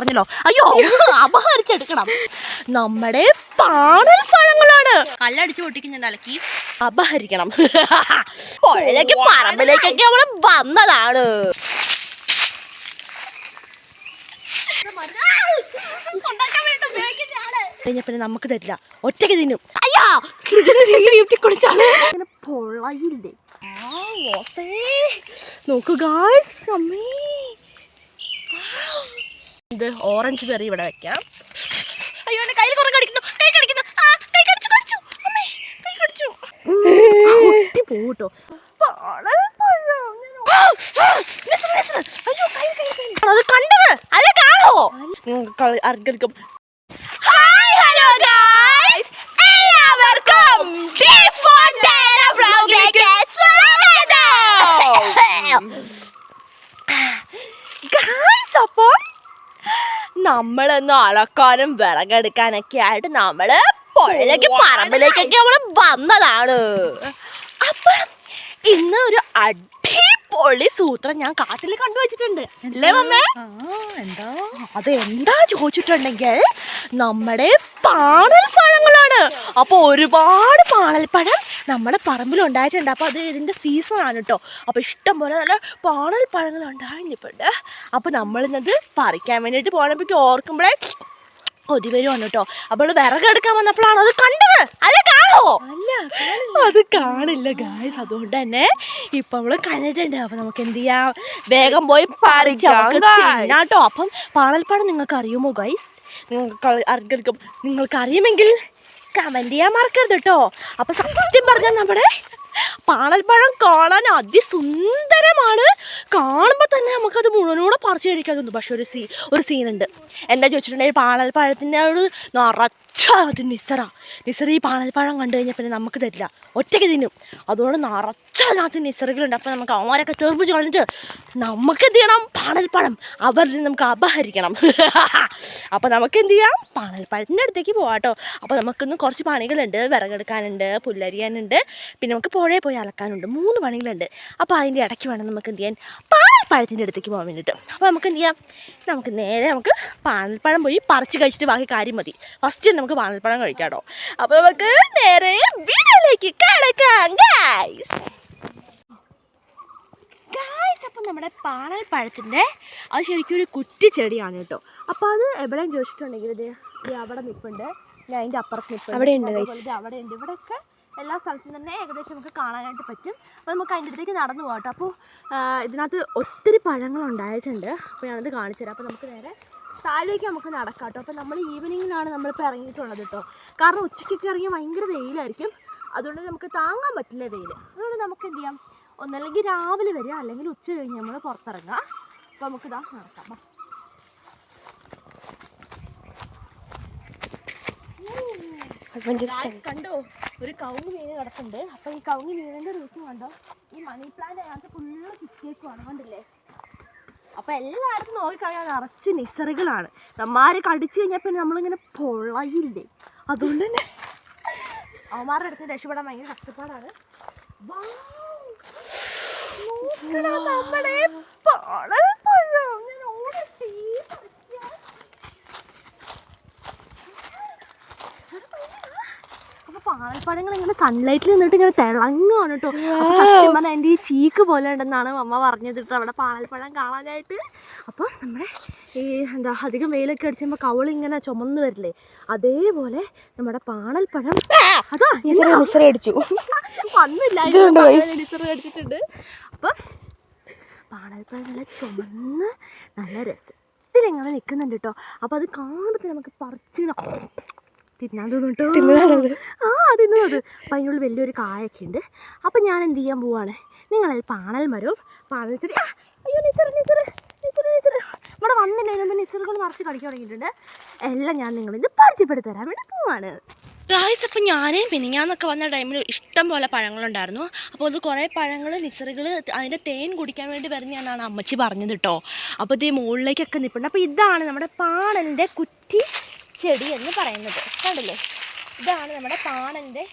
പറഞ്ഞല്ലോ. അയ്യോ അപഹരിച്ചെടുക്കണം. നമ്മുടെ പാണൽ പഴങ്ങളാണ്. കല്ലടിച്ച് പൊട്ടിക്കുന്ന അലക്കി. അപഹരിക്കണം. പുഴയ്ക്ക് പറമ്പിലേക്കൊക്കെ നമ്മൾ വന്നതാണ്. പിന്നെ നമുക്ക് തരില്ല. ഒറ്റയ്ക്ക് തിന്നും. അയ്യോ കുടിച്ചാണ്. പൊള്ളയില്ലേ? നോക്കൂ ഗായ്സ് അമ്മേ. ഇത് ഓറഞ്ച് പെറി ഇവിടെ വെക്കാം. അയ്യോ എന്റെ കയ്യിൽ കുറേ കടിക്കുന്നു. കൈ കടിക്കുന്നു. ആ കൈ കടിച്ചു കടിച്ചു. അമ്മേ കൈ കടിച്ചു. കുട്ടി. പോട്ടോ അത് കണ്ടത്. അല്ല കാണോ? ഹായ് ഹലോ ഗായ്സ് എല്ലാവർക്കും ബ്ലോഗിലേക്ക് സ്വാഗതം. ഗായ്സ് അപ്പോൾ നമ്മളൊന്ന് അളക്കാനും വിറകെടുക്കാനൊക്കെ ആയിട്ട് നമ്മൾ പുഴയിലേക്ക് പറമ്പിലേക്കൊക്കെ നമ്മൾ വന്നതാണ്. അപ്പൊ ഇന്ന് ഒരു അടിപൊളി സൂത്രം ഞാൻ കാട്ടിൽ കണ്ടുവച്ചിട്ടുണ്ട്. അല്ലേ മമ്മേ? എന്താ? അത് എന്താ ചോദിച്ചിട്ടുണ്ടെങ്കിൽ നമ്മുടെ പാണൽ പഴങ്ങളാണ് അപ്പൊ ഒരുപാട് പാണൽപ്പഴം നമ്മുടെ പറമ്പിൽ ഉണ്ടായിട്ടുണ്ട്. അപ്പൊ അത് ഇതിന്റെ സീസൺ ആണ് കേട്ടോ അപ്പൊ ഇഷ്ടം പോലെ നല്ല പാണൽ പഴങ്ങൾ ഉണ്ടായിട്ടുണ്ട്. അപ്പൊ നമ്മളിന്നത് പറിക്കാൻ വേണ്ടിയിട്ട് പോകാൻ ഓർക്കുമ്പോഴേ കൊതി വരുവാണ് കേട്ടോ അപ്പോൾ വിറകെടുക്കാൻ വന്നപ്പോഴാണ് അത് കണ്ടത്. അല്ല കാണോ അല്ല അത് കാണില്ല ഗായ്സ് അതുകൊണ്ട് തന്നെ ഇപ്പൊ അവൾ കണ്ടിട്ടുണ്ട് അപ്പൊ നമുക്ക് എന്ത് ചെയ്യാം? വേഗം പോയി പറിക്കാം കേട്ടോ അപ്പം പാണൽപ്പാടം നിങ്ങൾക്ക് അറിയുമോ ഗൈസ് നിങ്ങൾക്ക് അറിയാം നിങ്ങൾക്ക് അറിയുമെങ്കിൽ കമന്റ് ചെയ്യാൻ മറക്കരുത് കേട്ടോ അപ്പൊ സത്യം പറഞ്ഞ നമ്മുടെ പാണൽപ്പഴം കാണാൻ അതിസുന്ദരമാണ്. കാണുമ്പോൾ തന്നെ നമുക്കത് മുഴുവനോടെ പറിച്ചു കഴിക്കാൻ തോന്നും പക്ഷെ ഒരു സീ ഒരു സീനുണ്ട്. എന്താ ചോദിച്ചിട്ടുണ്ടെങ്കിൽ പാണൽപ്പഴത്തിന്റെ ഒരു നിറച്ച അത് നിസറ. നിസറ ഈ പാണൽപ്പഴം കണ്ടു കഴിഞ്ഞാൽ പിന്നെ നമുക്ക് തരില്ല. ഒറ്റയ്ക്ക് തിന്നും. അതുകൊണ്ട് നിറച്ച അതിനകത്ത് നിസറുകളുണ്ട്. അപ്പോൾ നമുക്ക് അവന്മാരൊക്കെ തെറിപ്പിച്ച് കളഞ്ഞിട്ട് നമുക്ക് എന്ത് ചെയ്യണം? പാണൽപ്പഴം. അവരിൽ നമുക്ക് അപഹരിക്കണം. അപ്പോൾ നമുക്ക് എന്ത് ചെയ്യാം? പാണൽപ്പഴത്തിന്റെ അടുത്തേക്ക് പോകാം കേട്ടോ അപ്പോൾ നമുക്കിന്ന് കുറച്ച് പണികളുണ്ട്. വിറകെടുക്കാനുണ്ട് പുല്ലരിയാനുണ്ട്. പിന്നെ നമുക്ക് പുഴയിൽ പോയി അലക്കാനുണ്ട്. മൂന്ന് പണികളുണ്ട്. അപ്പോൾ അതിന്റെ ഇടയ്ക്ക് വേണം നമുക്ക് എന്ത് ചെയ്യാൻ? പാണൽപ്പഴത്തിന്റെ അടുത്തേക്ക് പോകാൻ വേണ്ടിയിട്ട്. അപ്പോൾ നമുക്ക് എന്ത് ചെയ്യാം? നമുക്ക് നേരെ നമുക്ക് പാണൽപ്പഴം പോയി പറിച്ച് കഴിച്ചിട്ട് ബാക്കി കാര്യം മതി. ഫസ്റ്റ് നമുക്ക് പാണൽപ്പഴം കഴിക്കാം കേട്ടോ അപ്പോൾ നമുക്ക് നേരെ വീടിലേക്ക് കിടക്കാം. ഗൈസ് ഗായ്സ് അപ്പം നമ്മുടെ പാണൽപ്പഴത്തിന്റെ അത് ശരിക്കും ഒരു കുറ്റി ചെടിയാണ് കേട്ടോ. അപ്പോൾ അത് എവിടെയും ചോദിച്ചിട്ടുണ്ടെങ്കിൽ ഇത് അവിടെ നിൽപ്പുണ്ട് ഞാൻ അതിന്റെ അപ്പുറത്ത് നിൽപ്പുണ്ട് അവിടെയുണ്ട് ഉണ്ട് അവിടെ ഉണ്ട് ഇവിടെയൊക്കെ എല്ലാ സ്ഥലത്തും തന്നെ ഏകദേശം നമുക്ക് കാണാനായിട്ട് പറ്റും. അപ്പോൾ നമുക്ക് അതിന്റെ അടുത്തേക്ക് നടന്നു പോകാം കേട്ടോ അപ്പോൾ ഇതിനകത്ത് ഒത്തിരി പഴങ്ങൾ ഉണ്ടായിട്ടുണ്ട്. അപ്പോൾ ഞാനത് കാണിച്ചു തരാം. അപ്പോൾ നമുക്ക് നേരെ താഴേക്ക് നമുക്ക് നടക്കാം കേട്ടോ അപ്പോൾ നമ്മൾ ഈവനിങ്ങിലാണ് നമ്മളിപ്പോൾ ഇറങ്ങിയിട്ടുള്ളത് കേട്ടോ കാരണം ഉച്ചയ്ക്കൊക്കെ ഇറങ്ങി ഭയങ്കര വെയിലായിരിക്കും. അതുകൊണ്ട് നമുക്ക് താങ്ങാൻ പറ്റില്ല വെയിൽ അതുകൊണ്ട് നമുക്ക് എന്ത് ചെയ്യാം? ഒന്നല്ലെങ്കിൽ രാവിലെ വരിക. അല്ലെങ്കിൽ ഉച്ച കഴിഞ്ഞ് നമ്മൾ പുറത്തിറങ്ങാം അപ്പോൾ നമുക്ക് ഇതാ നടക്കാം വാ. Guys, കണ്ടോ? ഒരു കവുങ്ങ് വീണ് കിടക്കുന്നുണ്ട് അപ്പോൾ ഈ കവുങ്ങ് വീണിന്റെ റൂട്ടും കണ്ടോ? ഈ മണി പ്ലാന്റ് അതിനകത്ത് ഫുള്ള് ചുറ്റിയേക്കുവാണ് കണ്ടില്ലേ? അപ്പോൾ എല്ലായിടത്തും നോക്കിക്കഴിഞ്ഞാൽ നിറച്ച് നിസറുകളാണ് നമ്മാര് കടിച്ചു കഴിഞ്ഞാൽ പിന്നെ നമ്മളിങ്ങനെ പൊള്ളയില്ലേ? അതുകൊണ്ട് തന്നെ അവന്മാരുടെ അടുത്ത് രക്ഷപ്പെടാൻ ഭയങ്കര കഷ്ടപ്പാടാണ്. നമ്മുടെ പാണൽപ്പഴം. ഞാൻ ഓടി തീ പറിക്കാൻ. അപ്പൊ പാണൽപ്പഴങ്ങൾ ഇങ്ങനെ സൺലൈറ്റിൽ നിന്നിട്ട് ഇങ്ങനെ തിളങ്ങാണ് കേട്ടോ സത്യം പറഞ്ഞാൽ എന്റെ ഈ ചീക്ക് പോലെ ഉണ്ടെന്നാണ് അമ്മ പറഞ്ഞത് കേട്ടോ അവിടെ പാണൽപ്പഴം കാണാനായിട്ട്. അപ്പോൾ നമ്മുടെ ഈ എന്താ അധികം വെയിലൊക്കെ അടിച്ചുമ്പോൾ കവളിങ്ങനെ ചുമന്ന് വരില്ലേ? അതേപോലെ നമ്മുടെ പാണൽപ്പഴം. അതാ അടിച്ചു. വന്നില്ല. അടിച്ചിട്ടുണ്ട്. അപ്പം പാണൽപ്പഴം നല്ല ചുമന്ന് നല്ല രസത്തിലിങ്ങനെ നിൽക്കുന്നുണ്ട് കേട്ടോ അപ്പം അത് കാണുമ്പോൾ നമുക്ക് പറിച്ചിങ്ങനെ തിന്നാൻ തോന്നുട്ടോ. ആ തിന്നത് അപ്പം അതിനുള്ളിൽ വലിയൊരു കായൊക്കെ ഉണ്ട് അപ്പം ഞാൻ എന്ത് ചെയ്യാൻ പോവാണ്? നിങ്ങൾ പാണൽ മരവും പാണൽ ചെടി. അയ്യോ ഇവിടെ വന്നില്ല ഇതിനുമ്പോൾ നിസറുകൾ മറിച്ച് കളിക്കാൻ തുടങ്ങിയിട്ടുണ്ട്. എല്ലാം ഞാൻ നിങ്ങളിത് പരിചയപ്പെടുത്തി തരാൻ വേണ്ടി പോവാണ്. ഗായ്സ് അപ്പം ഞാനേ മിനിങ്ങാന്നൊക്കെ വന്ന ടൈമിൽ ഇഷ്ടം പോലെ പഴങ്ങളുണ്ടായിരുന്നു. അപ്പോൾ അത് കുറേ പഴങ്ങൾ നിസറുകൾ അതിന്റെ തേൻ കുടിക്കാൻ വേണ്ടി വരുന്നതെന്നാണ് അമ്മച്ചി പറഞ്ഞത് കേട്ടോ. അപ്പോൾ ഇത് മുകളിലേക്കൊക്കെ നിൽപ്പുണ്ട് അപ്പോൾ ഇതാണ് നമ്മുടെ പാണലിന്റെ കുറ്റി. ചെടി എന്ന് പറയുന്നത്. കണ്ടില്ലേ? ഇതാണ് നമ്മുടെ പാണന്റെ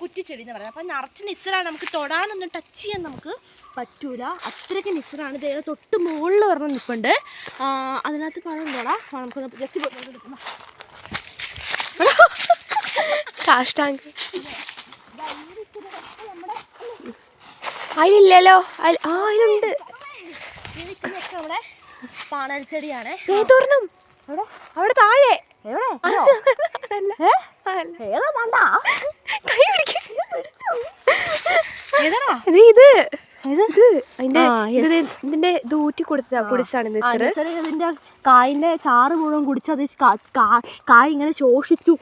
കുറ്റിച്ചെടി എന്ന് പറയുന്നത്. അപ്പം നിറച്ച് നിസ്സറാണ് നമുക്ക് തൊടാനൊന്നും ടച്ച് ചെയ്യാൻ നമുക്ക് പറ്റൂല. അത്രയ്ക്ക് നിസ്സറാണ് ഇതേ തൊട്ട് മുകളിൽ പറഞ്ഞ നിൽപ്പുണ്ട് അതിനകത്ത് പറയുമ്പോളാ നമുക്കൊന്ന് ജസ്റ്റ് പോയി അതിലില്ലല്ലോ. ആ അതിലുണ്ട്. നമ്മുടെ പാണൽ ചെടിയാണ്. അവിടെ താഴെ. എവിടെ. ഏതാ വേണ്ട? കൈ പിടിക്ക്. ഇത്. ഇത്. ഇതിന്റെ ഇത് ഊറ്റി കൊടുത്ത കുടിച്ചാണ് നിസറ് അനുസരി ഇതിന്റെ കായിന്റെ ചാറ് മുഴുവൻ കുടിച്ച് അത് കായ് ഇങ്ങനെ ശോഷിച്ചു.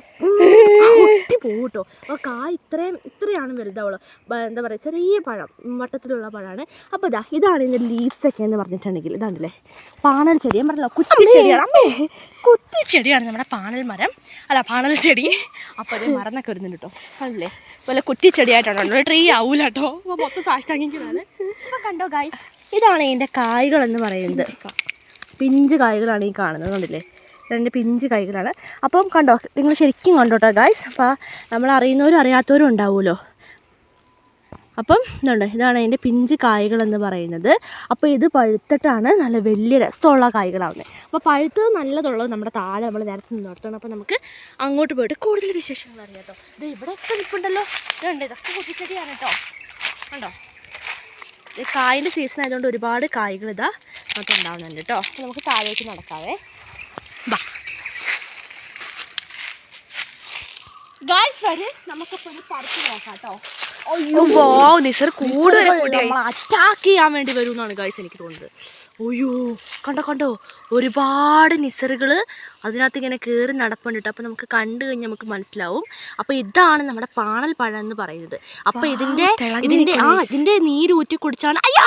പൊട്ടി പോകും കേട്ടോ. അപ്പോൾ കായ് ഇത്രയും ഇത്രയാണ് വലുതാവുള്ളൂ എന്താ പറയുക ചെറിയ പഴം വട്ടത്തിലുള്ള പഴമാണ് അപ്പോൾ ഇതാ ഇതാണ് ഇതിന്റെ ലീവ്സ് ഒക്കെ എന്ന് പറഞ്ഞിട്ടുണ്ടെങ്കിൽ ഇതാണല്ലേ? പാണൽ ചെടി. ഞാൻ പറഞ്ഞല്ലോ കുറ്റി ചെടിയാണ്. കുത്തി കുറ്റി ചെടിയാണ് നമ്മുടെ പാണൽ മരം. അല്ല പാണൽ ചെടി. അപ്പോൾ അത് മറന്നൊക്കെ വരുന്നുണ്ട് കേട്ടോ. അല്ലേ വല്ല കുറ്റി ചെടിയായിട്ടാണ്? ട്രീ ആവൂല കേട്ടോ. അപ്പോൾ മൊത്തം സാഷ്ടാങ്ങിക്കലാണ് അപ്പോൾ കണ്ടോ കായ് ഇതാണ് ഇതിന്റെ കായ്കൾ എന്ന് പറയുന്നത് പിഞ്ച് കായ്കളാണ് ഈ കാണുന്നത് കണ്ടില്ലേ? രണ്ട് പിഞ്ച് കായ്കളാണ് അപ്പം കണ്ടോ നിങ്ങൾ ശരിക്കും കണ്ടോട്ടോ ഗായ്സ് അപ്പോൾ നമ്മൾ അറിയുന്നവരും അറിയാത്തവരും ഉണ്ടാവുമല്ലോ. അപ്പം ഇതുണ്ട് ഇതാണ് അതിന്റെ പിഞ്ച് കായ്കളെന്ന് പറയുന്നത്. അപ്പോൾ ഇത് പഴുത്തിട്ടാണ് നല്ല വലിയ രസമുള്ള കായ്കളാവുന്നത് അപ്പോൾ പഴുത്തത് നല്ലതുള്ളത് നമ്മുടെ താഴെ നമ്മൾ നേരത്തെ നിന്നോടത്താണ് അപ്പോൾ നമുക്ക് അങ്ങോട്ട് പോയിട്ട് കൂടുതൽ വിശേഷങ്ങൾ അറിയാം കേട്ടോ ഇത് ഇവിടെയൊക്കെ നിൽപ്പുണ്ടല്ലോ. ഇതുണ്ട് ഇതൊക്കെ കുട്ടിച്ചെടിയാണ് കേട്ടോ കണ്ടോ? കായിന്റെ സീസൺ ആയതുകൊണ്ട് ഒരുപാട് കായ്കൾ ഇതാ നമുക്ക് ഉണ്ടാവുന്നുണ്ട് കേട്ടോ അപ്പോൾ നമുക്ക് താഴേക്ക് നടക്കാവേ. ബാ. ഗായ്സ് വരെ. നമുക്കിപ്പോൾ ഒരു പറിച്ച് നോക്കാം കേട്ടോ നിസർ കൂടുതൽ അറ്റാക്ക് ചെയ്യാൻ വേണ്ടി വരും എന്നാണ് ഗായ്സ് എനിക്ക് തോന്നുന്നത്. അയ്യോ കണ്ടോ കണ്ടോ? ഒരുപാട് നിസറുകൾ അതിനകത്ത് ഇങ്ങനെ കയറി നടപ്പുണ്ട് കേട്ടോ അപ്പോൾ നമുക്ക് കണ്ടു കഴിഞ്ഞാൽ നമുക്ക് മനസ്സിലാവും. അപ്പോൾ ഇതാണ് നമ്മുടെ പാണൽ പഴം എന്ന് പറയുന്നത്. അപ്പോൾ ഇതിന്റെ ഇതിന്റെ ഇതിന്റെ ആ ഇതിന്റെ ഇതിന്റെ നീര് ഊറ്റി കുടിച്ചാണ്. അയ്യാ!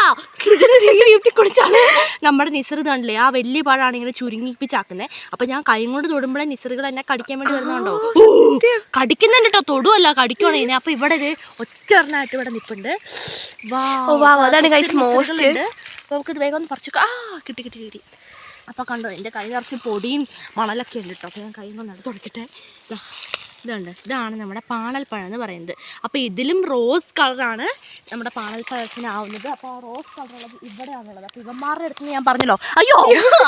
നീര് ഊറ്റി കുടിച്ചാണ് നമ്മുടെ നിസറ് കണ്ടില്ലേ ആ വലിയ പഴമാണ് ഇങ്ങനെ ചുരുങ്ങിപ്പിച്ചാക്കുന്നത് അപ്പോൾ ഞാൻ കൈ കൊണ്ട് തൊടുമ്പോഴേ നിസറുകൾ എന്നെ കടിക്കാൻ വേണ്ടി വരുന്നുണ്ടോ? കടിക്കുന്നുണ്ട് കേട്ടോ തൊടുവല്ല കടിക്കുവാണെങ്കിൽ അപ്പോൾ ഇവിടെ ഒരു ഒറ്റ ഒരെണ്ണമായിട്ട് ഇവിടെ നിൽപ്പുണ്ട് അതാണ് മോസ്റ്റ്. അപ്പോൾ നമുക്കിത് വേഗം ഒന്ന് പറിച്ചു ആ കിട്ടി കിട്ടി കിട്ടി. അപ്പോൾ കണ്ടോ എന്റെ കൈ നിറച്ച് പൊടിയും മണലൊക്കെ ഉണ്ട് കേട്ടോ അപ്പോൾ ഞാൻ കൈ കൊണ്ട് അത് തുടക്കട്ടെ ദാ, ഇതുണ്ട്. ഇതാണ് നമ്മുടെ പാണൽപ്പഴം എന്ന് പറയുന്നത്. അപ്പോൾ ഇതിലും റോസ് കളറാണ് നമ്മുടെ പാണൽപ്പഴത്തിനാവുന്നത് അപ്പോൾ ആ റോസ് കളറുള്ളത് ഇവിടെയാണുള്ളത്. അപ്പോൾ ഇവന്മാരുടെ അടുത്ത് ഞാൻ പറഞ്ഞല്ലോ. അയ്യോ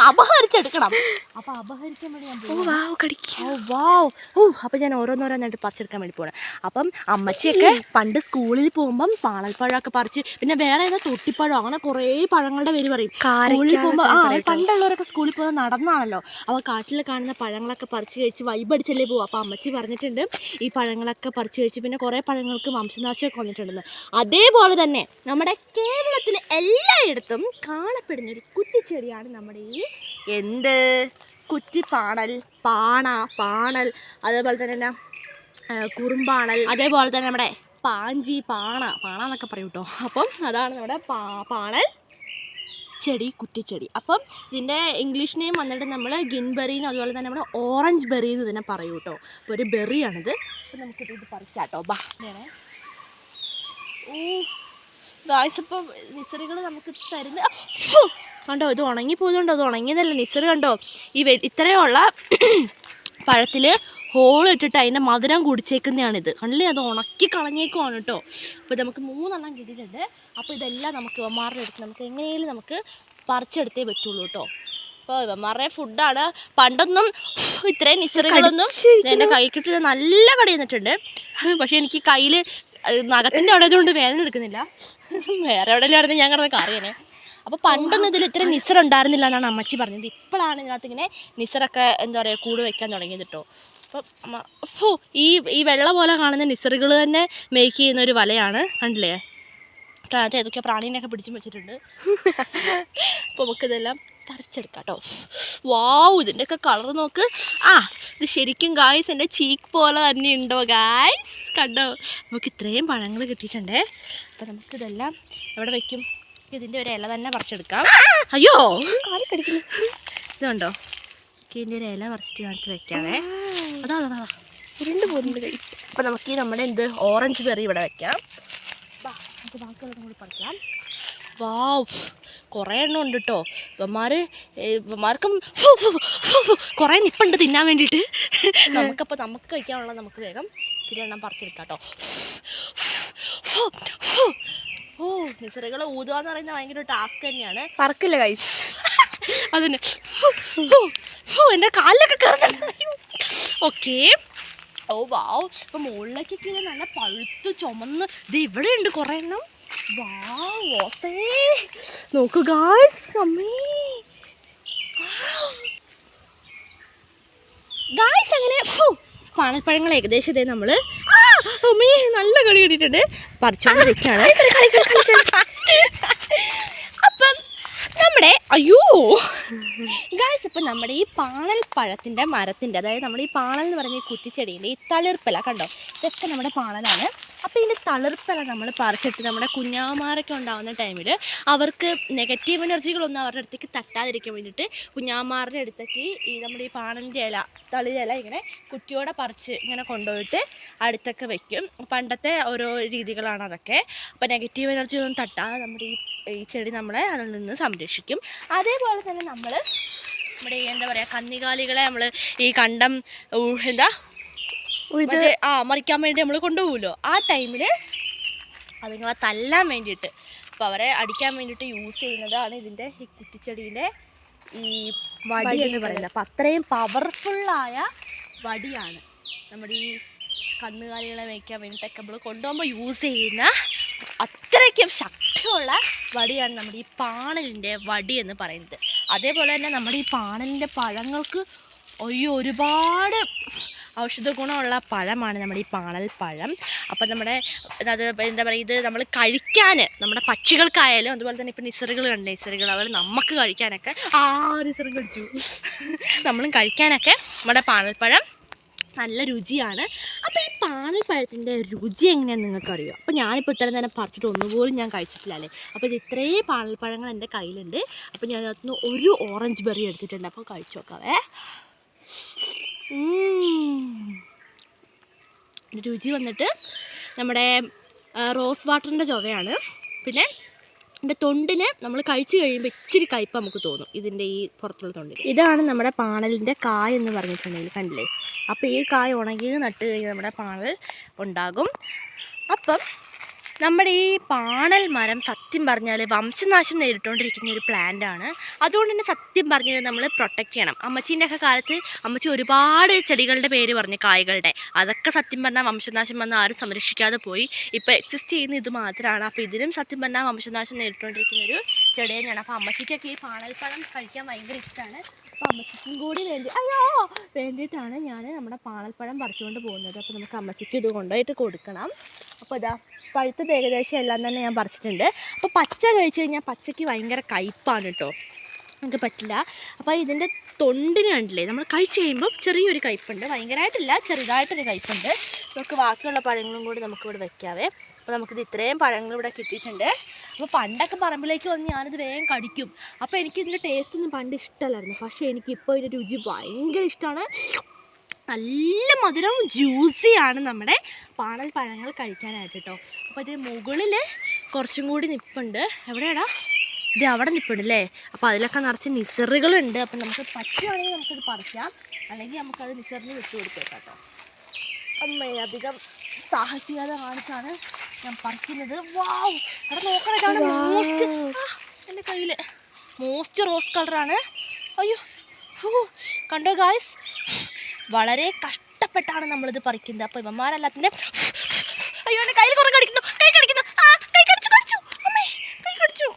അപഹരിച്ചെടുക്കണം. അപ്പോൾ അപഹരിക്കാൻ വേണ്ടി ഞാൻ ഓ വാവ് കടിക്ക്. ഓ വാവ്. ഓ അപ്പം ഞാൻ ഓരോന്നോരോന്നായിട്ട് പറിച്ചെടുക്കാൻ വേണ്ടി പോകണം അപ്പം അമ്മച്ചിയൊക്കെ പണ്ട് സ്കൂളിൽ പോകുമ്പം പാണൽപ്പഴമൊക്കെ പറിച്ച് പിന്നെ വേറെ ഏതാ തൊട്ടിപ്പഴം അങ്ങനെ കുറേ പഴങ്ങളുടെ പേര് പറയും. സ്കൂളിൽ പോകുമ്പോൾ ആ പണ്ടുള്ളവരൊക്കെ സ്കൂളിൽ പോകുന്നത് നടന്നാണല്ലോ. അപ്പോൾ കാട്ടിൽ കാണുന്ന പഴങ്ങളൊക്കെ പറിച്ച് കഴിച്ച് വൈബടിച്ചല്ലേ പോകും അപ്പോൾ അമ്മച്ചി പറഞ്ഞിട്ടുണ്ട് ഈ പഴങ്ങളൊക്കെ പറിച്ചു കഴിച്ച് പിന്നെ കുറേ പഴങ്ങൾക്ക് വംശനാശമൊക്കെ വന്നിട്ടുണ്ടെന്ന്. അതേപോലെ തന്നെ നമ്മുടെ കേരളത്തിൽ എല്ലായിടത്തും കാണപ്പെടുന്ന ഒരു കുറ്റിച്ചെടിയാണ് നമ്മുടെ ഈ എന്ത്? കുറ്റിപ്പാണൽ പാണ പാണൽ അതേപോലെ തന്നെ എന്നാ കുറുമ്പാണൽ. അതേപോലെ തന്നെ നമ്മുടെ പാഞ്ചി പാണ പാണ എന്നൊക്കെ പറയും കേട്ടോ. അപ്പം അതാണ് നമ്മുടെ പാണൽ. ചെടി കുറ്റിച്ചെടി. അപ്പം ഇതിന്റെ ഇംഗ്ലീഷ് നെയിം വന്നിട്ട് നമ്മൾ ഗിൻബെറി എന്ന് അതുപോലെ തന്നെ നമ്മുടെ ഓറഞ്ച് ബെറി എന്ന് തന്നെ പറയൂ കേട്ടോ അപ്പോൾ ഒരു ബെറിയാണിത് അപ്പം നമുക്കിത് ഇത് പറിക്കാം കേട്ടോ ബാ വേണേ ഓ ഗായ്സ് നിസറികൾ നമുക്ക് തരുന്ന! കണ്ടോ ഇത് ഉണങ്ങി പോയതുകൊണ്ടോ അത് ഉണങ്ങിയതല്ല നിസറ് കണ്ടോ? ഈ ഇത്രയുള്ള പഴത്തിൽ ഹോൾ ഇട്ടിട്ട് അതിന്റെ മധുരം കുടിച്ചേക്കുന്നതാണിത്. കണ്ടില്ലേ? അത് ഉണക്കി കളഞ്ഞേക്കുവാണ് കേട്ടോ അപ്പോൾ നമുക്ക് മൂന്നെണ്ണം കിട്ടിയിട്ടുണ്ട്. അപ്പോൾ ഇതെല്ലാം നമുക്ക് ഇവന്മാരുടെ അടുത്ത് നമുക്ക് എങ്ങനെയും നമുക്ക് പറിച്ചെടുത്തേ പറ്റുള്ളൂ കേട്ടോ അപ്പോൾ ഇവന്മാരുടെ ഫുഡാണ് പണ്ടൊന്നും ഇത്രയും നിസറുകളൊന്നും എന്റെ കൈ കിട്ടിയത് നല്ല കടി തന്നിട്ടുണ്ട് പക്ഷേ എനിക്ക് കയ്യിൽ നഖത്തിന്റെ അവിടെ ഇതുകൊണ്ട് വേദന എടുക്കുന്നില്ല. വേറെ എവിടെയെങ്കിലും ആയിരുന്നു ഞാൻ കിടന്ന കറിയനെ അപ്പോൾ പണ്ടൊന്നും ഇതിൽ ഇത്ര നിസർ ഉണ്ടായിരുന്നില്ല എന്നാണ് അമ്മച്ചി പറഞ്ഞത്. ഇപ്പോഴാണ് ഇതിനകത്ത് ഇങ്ങനെ നിസറൊക്കെ എന്താ പറയുക കൂട് വെക്കാൻ തുടങ്ങിയത് കേട്ടോ ഈ ഈ വെള്ള പോലെ കാണുന്ന നിസറുകൾ തന്നെ മേക്ക് ചെയ്യുന്ന ഒരു വലയാണ് കണ്ടില്ലേ? അതിനകത്ത് ഏതൊക്കെയോ പ്രാണീനെയൊക്കെ പിടിച്ചും വെച്ചിട്ടുണ്ട്. അപ്പോൾ നമുക്കിതെല്ലാം പറിച്ചെടുക്കാം കേട്ടോ വാവ് ഇതിന്റെയൊക്കെ കളർ നോക്ക്. ആ ഇത് ശരിക്കും ഗായ്സ് എന്റെ ചീക്ക് പോലെ തന്നെ ഉണ്ടോ ഗായ്സ് കണ്ടോ? നമുക്ക് ഇത്രയും പഴങ്ങൾ കിട്ടിയിട്ടുണ്ടേ. അപ്പോൾ നമുക്കിതെല്ലാം എവിടെ വെക്കും? ഇതിന്റെ ഒരു ഇല തന്നെ പറിച്ചെടുക്കാം. അയ്യോ. ഇതുണ്ടോ? ഇതിന്റെ ഇതിന്റെ ഒരു ഇല പറിച്ചിട്ട് ഇതിനകത്ത് വെക്കാമേ അതാ അതാ അതാ. രണ്ട് പോകുന്നുണ്ട് അപ്പോൾ നമുക്ക് ഈ നമ്മുടെ എന്ത് ഓറഞ്ച് ബെറി ഇവിടെ വെക്കാം. നമുക്ക് ബാക്കിയുള്ളതും കൂടി പറിക്കാം. വാവ്. കുറേ എണ്ണം ഉണ്ട് കേട്ടോ ഇവന്മാർ ഇവന്മാർക്കും കുറേ നിപ്പുണ്ട് തിന്നാൻ വേണ്ടിയിട്ട് നമുക്കപ്പോൾ നമുക്ക് കഴിക്കാനുള്ള നമുക്ക് വേഗം ഇച്ചിരി എണ്ണം പറിച്ചെടുക്കാം കേട്ടോ ഓ നിസറുകൾ ഊതുക എന്ന് പറയുന്നത് ഭയങ്കര ടാസ്ക് തന്നെയാണ്. പറക്കില്ല ഗൈസ് അതിന് എന്റെ കാലിലൊക്കെ കയറുന്നുണ്ട് ഓക്കെ. ഓ വാവ്. ഇപ്പൊ മുകളിലേക്കൊക്കെ ഇത് നല്ല പഴുത്ത് ചുമന്ന് ഇത് ഇവിടെ ഉണ്ട് കുറെ എണ്ണം. വാവേ നോക്കൂ ഗായ്സ് അമ്മേ. ഗായ്സ് അങ്ങനെ ഹോ, പാണൽപ്പഴങ്ങൾ ഏകദേശം ഇതേ നമ്മൾ അമ്മേ നല്ല കളി കിട്ടിയിട്ടുണ്ട് പറിച്ചോണ്ടിരിക്കുകയാണ് അപ്പം നമ്മുടെ അയ്യോ. ഗായ്സ് ഇപ്പം നമ്മുടെ ഈ പാണൽ പഴത്തിന്റെ മരത്തിന്റെ അതായത് നമ്മുടെ ഈ പാണൽ എന്ന് പറഞ്ഞ ഈ കുറ്റിച്ചെടിയുടെ ഈ തളിർപ്പല കണ്ടോ? ഇതൊക്കെ നമ്മുടെ പാണലാണ്. അപ്പോൾ ഇതിന്റെ തളിർപ്പല നമ്മൾ പറിച്ചിട്ട് നമ്മുടെ കുഞ്ഞാമാരൊക്കെ ഉണ്ടാകുന്ന ടൈമിൽ അവർക്ക് നെഗറ്റീവ് എനർജികളൊന്നും അവരുടെ അടുത്തേക്ക് തട്ടാതിരിക്കാൻ വേണ്ടിയിട്ട് കുഞ്ഞാമാരുടെ അടുത്തേക്ക് ഈ നമ്മുടെ ഈ പാണന്റെ ഇല തളിരില ഇങ്ങനെ കുറ്റിയോടെ പറിച്ച് ഇങ്ങനെ കൊണ്ടുപോയിട്ട് അടുത്തൊക്കെ വെക്കും. പണ്ടത്തെ ഓരോ രീതികളാണ് അതൊക്കെ. അപ്പോൾ നെഗറ്റീവ് എനർജി ഒന്നും തട്ടാതെ നമ്മുടെ ഈ ഈ ചെടി നമ്മളെ അതിൽ നിന്ന് സംരക്ഷിക്കും. അതേപോലെ തന്നെ നമ്മൾ നമ്മുടെ എന്താ പറയുക കന്നികാലികളെ നമ്മൾ ഈ കണ്ടം എന്താ മറ്റേ ആ മറിക്കാൻ വേണ്ടി നമ്മൾ കൊണ്ടുപോകുമല്ലോ ആ ടൈമിൽ അതുങ്ങളെ തല്ലാൻ വേണ്ടിയിട്ട്. അപ്പോൾ അവരെ അടിക്കാൻ വേണ്ടിയിട്ട് യൂസ് ചെയ്യുന്നതാണ് ഇതിന്റെ ഈ കുറ്റിച്ചെടീന്റെ ഈ വടി എന്ന് പറയുന്നത്. അപ്പം അത്രയും പവർഫുള്ളായ വടിയാണ്. നമ്മുടെ ഈ കന്നുകാലികളെ വയ്ക്കാൻ വേണ്ടിയിട്ടൊക്കെ നമ്മൾ കൊണ്ടുപോകുമ്പോൾ യൂസ് ചെയ്യുന്ന അത്രയ്ക്കും ശക്തിയുള്ള വടിയാണ് നമ്മുടെ ഈ പാണലിന്റെ വടി എന്ന് പറയുന്നത്. അതേപോലെ തന്നെ നമ്മുടെ ഈ പാണലിന്റെ പഴങ്ങൾക്ക് അയ്യോ ഒരുപാട് ഔഷധ ഗുണമുള്ള പഴമാണ് നമ്മുടെ ഈ പാണൽ പഴം. അപ്പം നമ്മുടെ അത് എന്താ പറയുക ഇത് നമ്മൾ കഴിക്കാൻ നമ്മുടെ പക്ഷികൾക്കായാലും അതുപോലെ തന്നെ ഇപ്പം നിസറുകൾ കണ്ട് നിസറുകൾ അവർ നമുക്ക് കഴിക്കാനൊക്കെ ആ നിസറും കഴിച്ചു. നമ്മളും കഴിക്കാനൊക്കെ നമ്മുടെ പാണൽപ്പഴം നല്ല രുചിയാണ്. അപ്പോൾ ഈ പാണൽപ്പഴത്തിന്റെ രുചി എങ്ങനെയാണെന്ന് നിങ്ങൾക്കറിയോ? അപ്പോൾ ഞാനിപ്പോൾ ഇത്രയും തന്നെ പറിച്ചിട്ട് ഒന്നുപോലും ഞാൻ കഴിച്ചിട്ടില്ല അല്ലേ? അപ്പോൾ ഇത് ഇത്രയും പാണൽപ്പഴങ്ങൾ എന്റെ കയ്യിലുണ്ട്. അപ്പോൾ ഞാൻ ഒരു ഓറഞ്ച് ബെറി എടുത്തിട്ടുണ്ട്. അപ്പോൾ കഴിച്ചു നോക്കാവേ. രുചി വന്നിട്ട് നമ്മുടെ റോസ് വാട്ടറിന്റെ ചുവയാണ്. പിന്നെ ഇതിന്റെ തൊണ്ടിന് നമ്മൾ കഴിച്ചു കഴിയുമ്പോൾ ഇച്ചിരി കയ്പ് നമുക്ക് തോന്നും ഇതിന്റെ ഈ പുറത്തുള്ള തൊണ്ടിന്. ഇതാണ് നമ്മുടെ പാണലിന്റെ കായ എന്ന് പറഞ്ഞിട്ടുണ്ടെങ്കിൽ കണ്ടില്ലേ? അപ്പോൾ ഈ കായ ഉണങ്ങി നട്ട് കഴിഞ്ഞാൽ നമ്മുടെ പാണൽ ഉണ്ടാകും. അപ്പം നമ്മുടെ ഈ പാണൽ മരം സത്യം പറഞ്ഞാൽ വംശനാശം നേരിട്ടുകൊണ്ടിരിക്കുന്ന ഒരു പ്ലാന്റ് ആണ്. അതുകൊണ്ട് തന്നെ സത്യം പറഞ്ഞത് നമ്മൾ പ്രൊട്ടക്റ്റ് ചെയ്യണം. അമ്മച്ചീന്റെ ഒക്കെ കാലത്ത് അമ്മച്ചി ഒരുപാട് ചെടികളുടെ പേര് പറഞ്ഞു കായകളുടെ. അതൊക്കെ സത്യം പറഞ്ഞാൽ വംശനാശം വന്ന് ആരും സംരക്ഷിക്കാതെ പോയി. ഇപ്പോൾ എക്സിസ്റ്റ് ചെയ്യുന്ന ഇത് മാത്രമാണ് അപ്പോൾ ഇതിനും സത്യം പറഞ്ഞാൽ വംശനാശം നേരിട്ടുകൊണ്ടിരിക്കുന്ന ഒരു ചെടി തന്നെയാണ്. അപ്പോൾ അമ്മച്ചിക്കൊക്കെ ഈ പാണൽപ്പഴം കഴിക്കാൻ ഭയങ്കര ഇഷ്ടമാണ് അപ്പോൾ അമ്മച്ചിക്കും കൂടി വേണ്ടി. അയ്യോ വേണ്ടിയിട്ടാണ് ഞാൻ നമ്മുടെ പാണൽപ്പഴം പറിച്ചുകൊണ്ട് പോകുന്നത്. അപ്പോൾ നമുക്ക് അമ്മച്ചിക്ക് ഇത് കൊണ്ടുപോയിട്ട് കൊടുക്കണം. അപ്പോൾ ഇതാ പഴുത്തത് ഏകദേശം എല്ലാം തന്നെ ഞാൻ പറിച്ചിട്ടുണ്ട്. അപ്പോൾ പച്ച കഴിച്ചു കഴിഞ്ഞാൽ പച്ചയ്ക്ക് ഭയങ്കര കയ്പ്പാണ് കേട്ടോ നമുക്ക് പറ്റില്ല. അപ്പോൾ ഇതിന്റെ തൊണ്ടിന് കണ്ടില്ലേ? നമ്മൾ കഴിച്ച് കഴിയുമ്പോൾ ചെറിയൊരു കയ്പ്പുണ്ട്. ഭയങ്കരമായിട്ടില്ല ചെറുതായിട്ടൊരു കയ്പ്പുണ്ട്. നമുക്ക് ബാക്കിയുള്ള പഴങ്ങളും കൂടി നമുക്കിവിടെ വെക്കാവേ. അപ്പോൾ നമുക്കിത് ഇത്രയും പഴങ്ങൾ ഇവിടെ കിട്ടിയിട്ടുണ്ട്. അപ്പോൾ പണ്ടൊക്കെ പറമ്പിലേക്ക് വന്ന് ഞാനിത് വേഗം കടിക്കും. അപ്പോൾ എനിക്ക് ഇതിന്റെ ടേസ്റ്റ് ഒന്നും പണ്ട് ഇഷ്ടമല്ലായിരുന്നു. പക്ഷേ എനിക്കിപ്പോൾ ഇതിന്റെ രുചി ഭയങ്കര ഇഷ്ടമാണ് നല്ല മധുരം ജ്യൂസിയാണ് നമ്മുടെ പാണൽ പഴങ്ങൾ കഴിക്കാനായിട്ട് കേട്ടോ അപ്പോൾ ഇതിന് മുകളിൽ കുറച്ചും കൂടി നിപ്പുണ്ട്. എവിടെയാടാ? ഇത് അവിടെ നിൽപ്പുണ്ട് അല്ലേ അപ്പോൾ അതിലൊക്കെ നിറച്ച് നിസറുകളുണ്ട് അപ്പം നമുക്ക് പറ്റുകയാണെങ്കിൽ നമുക്കത് പറിക്കാം. അല്ലെങ്കിൽ നമുക്കത് നിസറിന് വിട്ടു കൊടുക്കാം കേട്ടോ അമ്മേ അധികം സാഹസികത കാണിച്ചാണ് ഞാൻ പറിക്കുന്നത്. വാവ് അവിടെ നോക്കണേ മോസ്റ്റ് എന്റെ കയ്യിൽ മോസ്റ്റ് റോസ് കളറാണ് അയ്യോ. ഓ കണ്ടോ ഗായ്സ് വളരെ കഷ്ടപ്പെട്ടാണ് നമ്മളിത് പറിക്കുന്നത്. അപ്പോൾ ഇവന്മാരെല്ലാത്തിന്റെ അയ്യോ എന്റെ കയ്യിൽ കുറേ കടിക്കുന്നു. കൈ കടിക്കുന്നു ആ കൈ കടിച്ചു കടിച്ചു അമ്മേ കൈ കടിച്ചു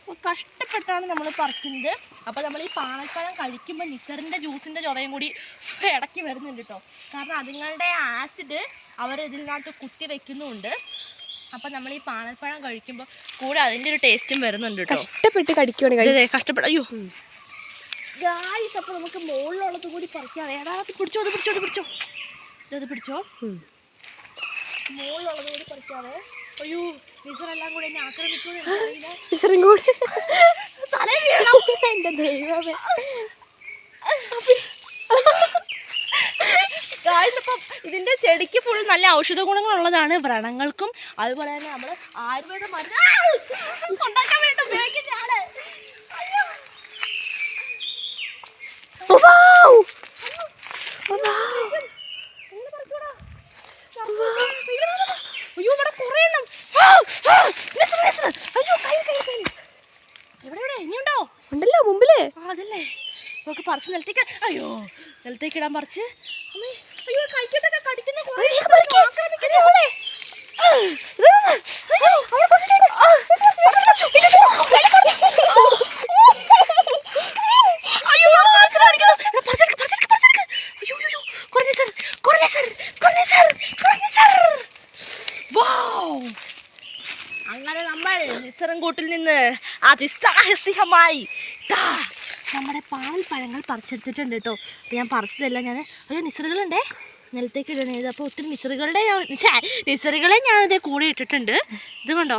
അപ്പോൾ കഷ്ടപ്പെട്ടാണ് നമ്മൾ പറിക്കുന്നത്. അപ്പോൾ നമ്മൾ ഈ പാണൽപ്പഴം കഴിക്കുമ്പോൾ നിക്കറിന്റെ ജ്യൂസിന്റെ ചുവയും കൂടി ഇടയ്ക്ക് വരുന്നുണ്ട് കേട്ടോ കാരണം അതുങ്ങളുടെ ആസിഡ് അവർ ഇതിനകത്ത് കുത്തി വെക്കുന്നുമുണ്ട് അപ്പോൾ നമ്മൾ ഈ പാണപ്പഴം കഴിക്കുമ്പോൾ കൂടെ അതിന്റെ ഒരു ടേസ്റ്റും വരുന്നുണ്ട് കേട്ടോ കഷ്ടപ്പെട്ട് കടിക്കുവാണ് കഷ്ടപ്പെട്ട അയ്യോ. ഗായ്സ് അപ്പോൾ നമുക്ക് മുകളിലുള്ളത് കൂടി പറിക്കാം. ഏടാ അത് പിടിച്ചോ അത് പിടിച്ചോ അത് പിടിച്ചോ? ഇത് പിടിച്ചോ. മുകളിലുള്ളത് കൂടി പറിക്കാവേ. അയ്യോ ടീച്ചറെല്ലാം കൂടി എന്നെ ടീച്ചറും കൂടി. എന്റെ ദൈവമേ. അപ്പം. ഇതിന്റെ ചെടിക്ക് ഫുൾ നല്ല ഔഷധ ഗുണങ്ങളുള്ളതാണ് വ്രണങ്ങൾക്കും. അതുപോലെ തന്നെ നമ്മൾ ആയുർവേദ മരുന്ന്. കൊണ്ടാക്കാൻ വേണ്ടി ഉപയോഗിക്കുന്നതാണ് അയ്യോ. ഓ, വൗ! ഓ, വൗ! ഇങ്ങനെ പറിക്കൂടാ. അയ്യോ ഇവിടെ കുറേ എണ്ണം ആ, ആ, നെസ്ര, നെസ്ര. അയ്യോ കൈ കൈ കൈ എവിടെ എവിടെ ഇനിയുണ്ടോ ഉണ്ടല്ലോ മുമ്പിൽ ആ അതല്ലേ നമുക്ക് പറിച്ച് നിലത്തേക്ക് അയ്യോ നിലത്തേക്ക് ഇടാൻ പറിച്ച് അയ്യോ കൈക്കോട്ടൊക്കെ കടിക്കുന്ന. അങ്ങനെ നമ്മൾ നിസറംകൂട്ടിൽ നിന്ന് അതിസാഹസികമായി നമ്മുടെ പാൽപ്പഴങ്ങൾ പറിച്ചെടുത്തിട്ടുണ്ട് കേട്ടോ. ഞാൻ പറിച്ചതല്ല ഞാൻ അയ്യോ നിസറുകളുണ്ടേ നിലത്തേക്ക് ഇടണേത് അപ്പോൾ ഒത്തിരി നിസറുകളുടെ നിസറുകളെ ഞാനിതേ കൂടെ ഇട്ടിട്ടുണ്ട്. ഇത് കണ്ടോ?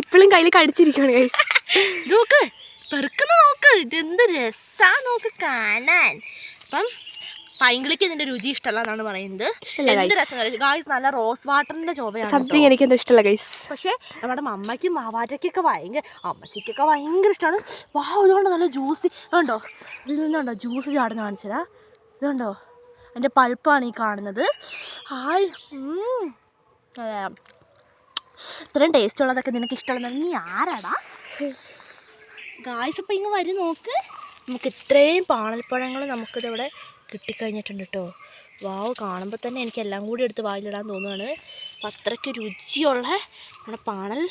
ഇപ്പോഴും കയ്യിൽ കടിച്ചിരിക്കുകയാണ് നോക്ക്. പെറുക്കുന്ന നോക്ക്. ഇതെന്ത് രസാ നോക്ക് കാണാൻ. അപ്പം പൈങ്കിളിക്ക് ഇതിന്റെ രുചി ഇഷ്ടമല്ല എന്നാണ് പറയുന്നത്. എന്ത്. രസം ഗായ്സ് നല്ല റോസ് വാട്ടറിന്റെ ചോവയാണ്. സംതിങ് എനിക്ക് എന്തോ ഇഷ്ടമല്ല ഗൈസ് പക്ഷേ നമ്മുടെ അമ്മയ്ക്കും മാവാറ്റയ്ക്കൊക്കെ ഭയങ്കര അമ്മച്ചിക്കൊക്കെ ഭയങ്കര ഇഷ്ടമാണ് വാ ഇതുകൊണ്ട് നല്ല ജ്യൂസ് ഇതുണ്ടോ ഇതുണ്ടോ ജ്യൂസ് ചാടുന്ന കാണിച്ചതാ. ഇതുണ്ടോ എന്റെ പൾപ്പാണ് ഈ കാണുന്നത്. ആൾ. ഇത്രയും ടേസ്റ്റ് ഉള്ളതൊക്കെ നിനക്ക് ഇഷ്ടമുള്ള നീ ആരാടാ? ഗായ്സ് ഇപ്പം ഇങ്ങ് വരും നോക്ക്. നമുക്ക് ഇത്രയും പാണൽപ്പഴങ്ങൾ നമുക്കിതിവിടെ കിട്ടിക്കഴിഞ്ഞിട്ടുണ്ട് കേട്ടോ വാവ് കാണുമ്പോൾ തന്നെ എനിക്ക് എല്ലാം കൂടി എടുത്ത് വായിലിടാൻ തോന്നുകയാണ് അപ്പം അത്രയ്ക്ക് രുചിയുള്ള നമ്മുടെ പാണൽ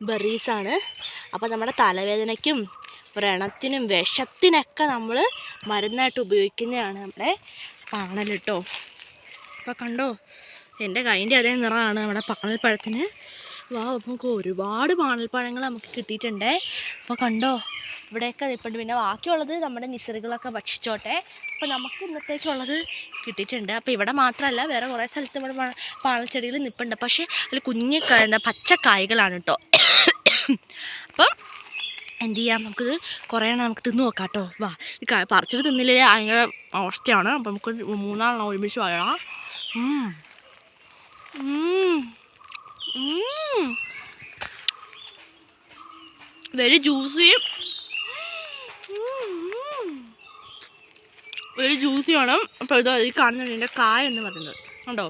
ബെറീസാണ് അപ്പോൾ നമ്മുടെ തലവേദനയ്ക്കും വ്രണത്തിനും വിഷത്തിനൊക്കെ നമ്മൾ മരുന്നായിട്ട് ഉപയോഗിക്കുന്നതാണ് നമ്മുടെ പാണൽ കേട്ടോ അപ്പോൾ കണ്ടോ എന്റെ കൈന്റെ അതേ നിറമാണ് നമ്മുടെ പാണൽപ്പഴത്തിന് വാ നമുക്ക് ഒരുപാട് പാണൽപ്പഴങ്ങൾ നമുക്ക് കിട്ടിയിട്ടുണ്ടേ. അപ്പോൾ കണ്ടോ ഇവിടെയൊക്കെ നിൽപ്പുണ്ട്. പിന്നെ ബാക്കിയുള്ളത് നമ്മുടെ നിസറുകളൊക്കെ ഭക്ഷിച്ചോട്ടെ. അപ്പോൾ നമുക്ക് ഇന്നത്തേക്കുള്ളത് കിട്ടിയിട്ടുണ്ട്. അപ്പോൾ ഇവിടെ മാത്രമല്ല വേറെ കുറേ സ്ഥലത്ത് ഇവിടെ പാളച്ചെടികൾ നിൽപ്പുണ്ട്. പക്ഷേ അതിൽ കുഞ്ഞ് എന്താ പച്ചക്കായകളാണ് കേട്ടോ. അപ്പം എന്ത് ചെയ്യാം? നമുക്കിത് കുറേ നമുക്ക് തിന്നു നോക്കാം കേട്ടോ. വാ പറിച്ചിട്ട് തിന്നില്ലേ? ഭയങ്കര അവസ്ഥയാണ്. അപ്പം നമുക്ക് മൂന്നാളെണ്ണം ഒരുമിച്ച് വരാം വെരി ഉം. വെരി ജ്യൂസി ജ്യൂസിയാണ് അപ്പോൾ ഇത് ഈ കാണുന്നുണ്ട് കായ എന്ന് പറയുന്നത്. കണ്ടോ?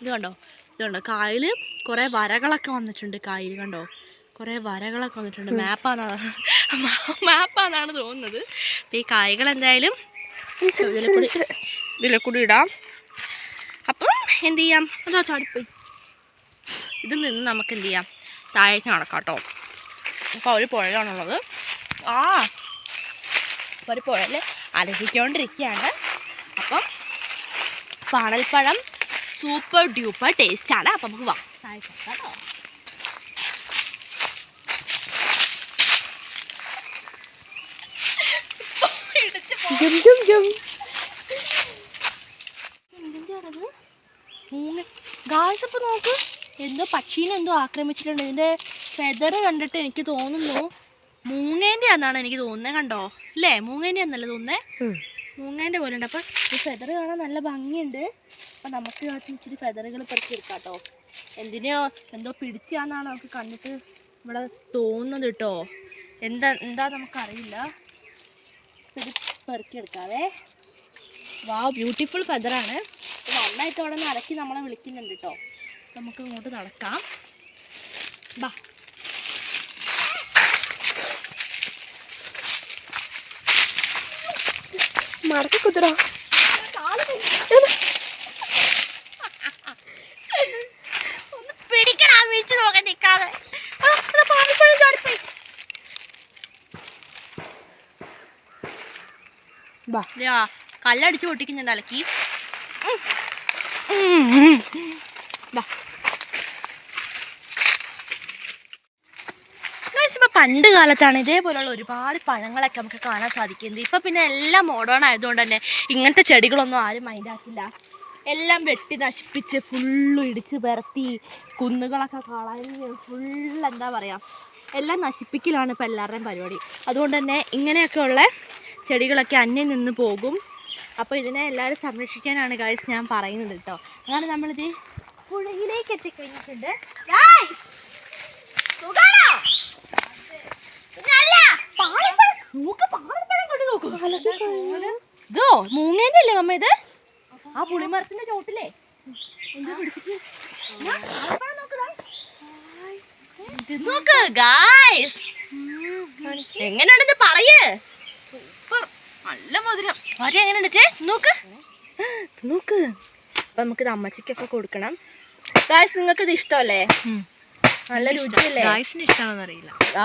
ഇത് കണ്ടോ? ഇത് കണ്ടോ? കായൽ കുറേ വരകളൊക്കെ വന്നിട്ടുണ്ട് കായൽ കണ്ടോ? കുറേ വരകളൊക്കെ വന്നിട്ടുണ്ട്. മാപ്പാണ് മാപ്പാന്നാണ് തോന്നുന്നത്. അപ്പോൾ ഈ കായകൾ എന്തായാലും ഇതിലെ കൂടി ഇടാം. അപ്പം എന്ത് ചെയ്യാം? അതാ ചാടിപ്പോയി. ഇതിൽ നിന്ന് നമുക്ക് എന്ത് ചെയ്യാം? താഴേക്ക് നടക്കാം കേട്ടോ. അപ്പോൾ ഒരു പുഴയാണുള്ളത് ആ ഒരു പുഴയിൽ അലഹിക്കൊണ്ടിരിക്കുകയാണ് അപ്പം പാണൽപ്പഴം സൂപ്പർ ഡ്യൂപ്പർ ആണ്. അപ്പം നമുക്ക് വാ. കേട്ടോ ജും ജും. ജും ഗായ്സ് ഇപ്പം നോക്ക്. എന്തോ പക്ഷീനെ എന്തോ ആക്രമിച്ചിട്ടുണ്ട്. ഇതിന്റെ ഫെദർ കണ്ടിട്ട് എനിക്ക് തോന്നുന്നു. മൂങ്ങേന്റെ ആണെന്നാണ് എനിക്ക് തോന്നുന്നത് കണ്ടോ? അല്ലേ മൂങ്ങേന്റെ ആണെന്നല്ലേ തോന്നുന്നത് മൂങ്ങേന്റെ പോലെ ഉണ്ട് അപ്പം ഈ ഫെദർ കാണാൻ നല്ല ഭംഗിയുണ്ട്. അപ്പം നമുക്ക് ഇച്ചിരി ഫെദറുകൾ പെറുക്കി എടുക്കാം കേട്ടോ എന്തിനോ എന്തോ പിടിച്ചാന്നാണ് നമുക്ക് കണ്ടിട്ട് ഇവിടെ തോന്നുന്നത് കേട്ടോ. എന്താ എന്താ നമുക്കറിയില്ല. ഇത് പെറുക്കി എടുക്കാവേ വാ ബ്യൂട്ടിഫുൾ ഫെദറാണ് നന്നായിട്ട് അവിടെ നിന്ന് അലക്കി നമ്മളെ വിളിക്കുന്നുണ്ട് കേട്ടോ. നമുക്ക് ഇങ്ങോട്ട് നടക്കാം. ബാ. മടക്കി കുതിരോ ഒന്ന് പിടിക്കടാ വീഴ്ച നോക്കാൻ നിൽക്കാതെ ചാടിപ്പോയി. കല്ലടിച്ച് പൊട്ടിക്കുന്നുണ്ട് അലക്കി. പണ്ട് കാലത്താണ് ഇതേപോലുള്ള ഒരുപാട് പഴങ്ങളൊക്കെ നമുക്ക് കാണാൻ സാധിക്കുന്നത്. ഇപ്പൊ പിന്നെ എല്ലാം മോഡേൺ ആയതുകൊണ്ട് തന്നെ ഇങ്ങനത്തെ ചെടികളൊന്നും ആരും മൈൻഡാക്കില്ല എല്ലാം വെട്ടി നശിപ്പിച്ച് ഫുള്ള് ഇടിച്ച് പരത്തി കുന്നുകളൊക്കെ കളഞ്ഞ് ഫുള്ള് എന്താ പറയുക എല്ലാം നശിപ്പിക്കലാണ് ഇപ്പോൾ എല്ലാവരുടെയും പരിപാടി. അതുകൊണ്ട് തന്നെ ഇങ്ങനെയൊക്കെയുള്ള ചെടികളൊക്കെ അന്യം നിന്ന് പോകും. അപ്പോൾ ഇതിനെ എല്ലാവരും സംരക്ഷിക്കാനാണ് ഗായ്സ് ഞാൻ പറയുന്നത് കേട്ടോ അങ്ങനെ നമ്മളിത് പുഴയിലേക്ക് എത്തിക്കഴിഞ്ഞിട്ടുണ്ട്! സുഖാണോ? പിന്നല്ല, പാലപ്പഴം. നോക്ക് പാലപ്പഴം കൊണ്ട് നോക്കൂ. ഇതോ മൂങ്ങേന്റെ അല്ലേ മമ്മ ഇത് ആ പുളിമരത്തിന്റെ ചോട്ടില്ലേ നോക്ക് ഗായ്സ് എങ്ങനെയാണെന്ന് പറയ്. നല്ല മധുരം. ആരെ എങ്ങനെയുണ്ട് നോക്ക്. നോക്ക്. അപ്പൊ നമുക്ക് ഇത് അമ്മച്ചിക്കൊക്കെ കൊടുക്കണം. ഗായ്സ് നിങ്ങൾക്ക് ഇത് ഇഷ്ടമല്ലേ നല്ല രുചിയല്ലേ? ഗായ്സിന് ഇഷ്ടമാണെന്ന് അറിയില്ല ആ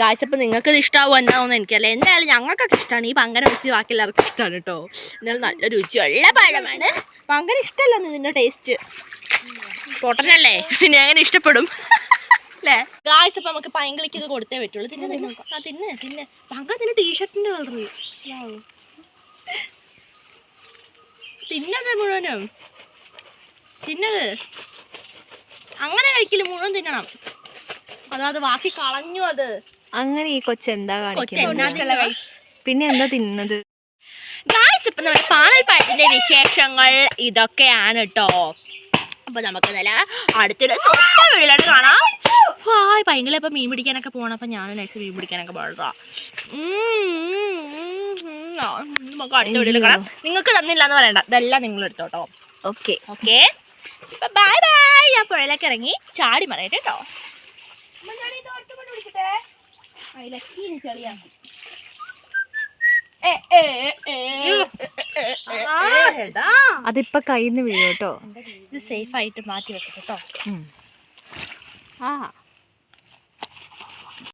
ഗായ്സ് അപ്പൊ നിങ്ങൾക്ക് ഇത് ഇഷ്ടാവും എന്താവുമെന്ന് എനിക്കല്ല എന്തായാലും ഞങ്ങൾക്കൊക്കെ ഇഷ്ടമാണ് ഈ പങ്കന വെച്ച് ബാക്കി എല്ലാവർക്കും ഇഷ്ടമാണ് കേട്ടോ എന്നാലും നല്ല രുചിയുള്ള പഴമാണ്. പങ്കന ഇഷ്ടമല്ല നിന്റെ ടേസ്റ്റ് പൊട്ടനല്ലേ? പിന്നെ അങ്ങനെ ഇഷ്ടപ്പെടും. അല്ലേ ഗായ്സ് അപ്പൊ നമുക്ക് പൈങ്കിളിക്ക് ഇത് കൊടുത്തേ പറ്റുള്ളൂ. തിന്നെ തിന്നെ. ആ തിന്നെ തിന്നെ. പങ്ക തിന്നെ ടീഷർട്ടിന്റെ കളർ തിന്നത് മുഴുവനും. തിന്നത്. അങ്ങനെ കഴിക്കില്ല മുഴുവൻ തിന്നണം. അതാത് ബാക്കി കളഞ്ഞു അത്. അങ്ങനെ ഈ കൊച്ചെന്താ കാണിക്കുന്നത്? പിന്നെ എന്താ തിന്നത് ഗായ്സ് ഇപ്പൊ നമ്മുടെ പാണൽപ്പായത്തിന്റെ വിശേഷങ്ങൾ ഇതൊക്കെയാണ് കേട്ടോ അപ്പൊ നമുക്ക് നല്ല അടുത്തൊരു സൂപ്പർ വീട്ടിലോട്ട് കാണാം. ഹായ് ഭയങ്കര ഇപ്പൊ മീൻ പിടിക്കാനൊക്കെ പോകണം അപ്പൊ ഞാൻ നൈസ് മീൻ പിടിക്കാനൊക്കെ പോകട്ടോ നമുക്ക് അടുത്ത വീട്ടിൽ കാണാം. നിങ്ങൾക്ക് തന്നില്ല എന്ന് പറയണ്ട. ഇതെല്ലാം നിങ്ങൾ എടുത്തോട്ടോ ഓക്കെ. ഓക്കെ? ബൈ ബൈ ഞാൻ പുഴയിലേക്ക് ഇറങ്ങി ചാടി മറയട്ടെ കേട്ടോ അതിപ്പോ കയ്യിൽ നിന്ന് വീഴും കേട്ടോ. ഇത് സേഫ് ആയിട്ട് മാറ്റി വെക്കട്ടോ കേട്ടോ ആ.